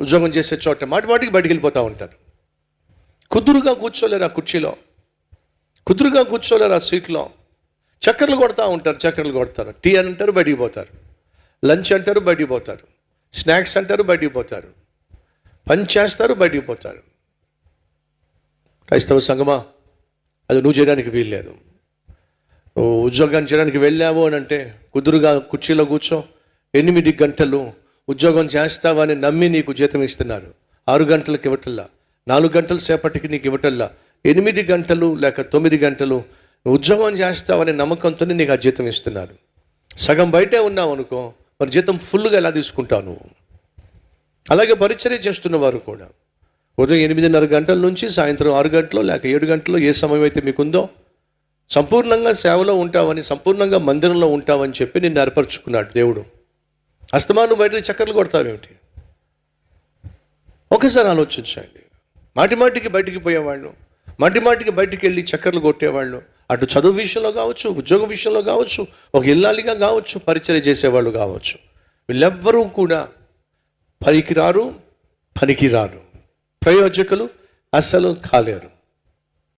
ఉద్యోగం చేసే చోట మాటి మాటికి బయటికి వెళ్ళిపోతూ ఉంటారు కుదురుగా కూర్చోలేరు ఆ కుర్చీలో. కుదురుగా కూర్చోలేరు ఆ సీట్లో. చక్కర్లు కొడతా ఉంటారు చక్కర్లు కొడతారు. టీ అని అంటారు బయటికి పోతారు. లంచ్ అంటారు బయటికి పోతారు. స్నాక్స్ అంటారు బయటికి పోతారు. పని చేస్తారు బయటికి పోతారు. క్రైస్తవ సంగమా అది నువ్వు చేయడానికి వీల్లేదు. ఉద్యోగం చేయడానికి వెళ్ళావు అని అంటే కుదురుగా కుర్చీలో కూర్చో ఎనిమిది గంటలు ఉద్యోగం చేస్తావని నమ్మి నీకు జీతం ఇస్తున్నారు. ఆరు గంటలకు ఇవ్వటల్లా? నాలుగు గంటల సేపటికి నీకు ఇవ్వటల్లా? ఎనిమిది గంటలు లేక తొమ్మిది గంటలు ఉద్యోగం చేస్తావనే నమ్మకంతోనే నీకు ఆ జీతం ఇస్తున్నారు. సగం బయటే ఉన్నావు అనుకో మరి జీతం ఫుల్గా ఎలా తీసుకుంటావు నువ్వు? అలాగే పరిచర్య చేస్తున్న వారు కూడా. ఉదయం ఎనిమిదిన్నర గంటల నుంచి సాయంత్రం ఆరు గంటలు లేక ఏడు గంటలు ఏ సమయం అయితే మీకుందో సంపూర్ణంగా సేవలో ఉంటావని సంపూర్ణంగా మందిరంలో ఉంటావని చెప్పి నిన్ను ఏర్పరచుకున్నాడు దేవుడు. అస్తమానం బయట చక్కర్లు కొడతావేమిటి ఒకసారి ఆలోచించండి. మాటి మాటికి బయటికి పోయేవాళ్ళు మాటి మాటికి బయటికి వెళ్ళి చక్కర్లు కొట్టేవాళ్ళు అటు చదువు విషయంలో కావచ్చు ఉద్యోగం విషయంలో కావచ్చు ఒక ఇల్లాలిగా కావచ్చు పరిచయం చేసేవాళ్ళు కావచ్చు. వీళ్ళెవ్వరూ కూడా పనికిరారు పనికిరారు. ప్రయోజకులు అస్సలు కాలేరు.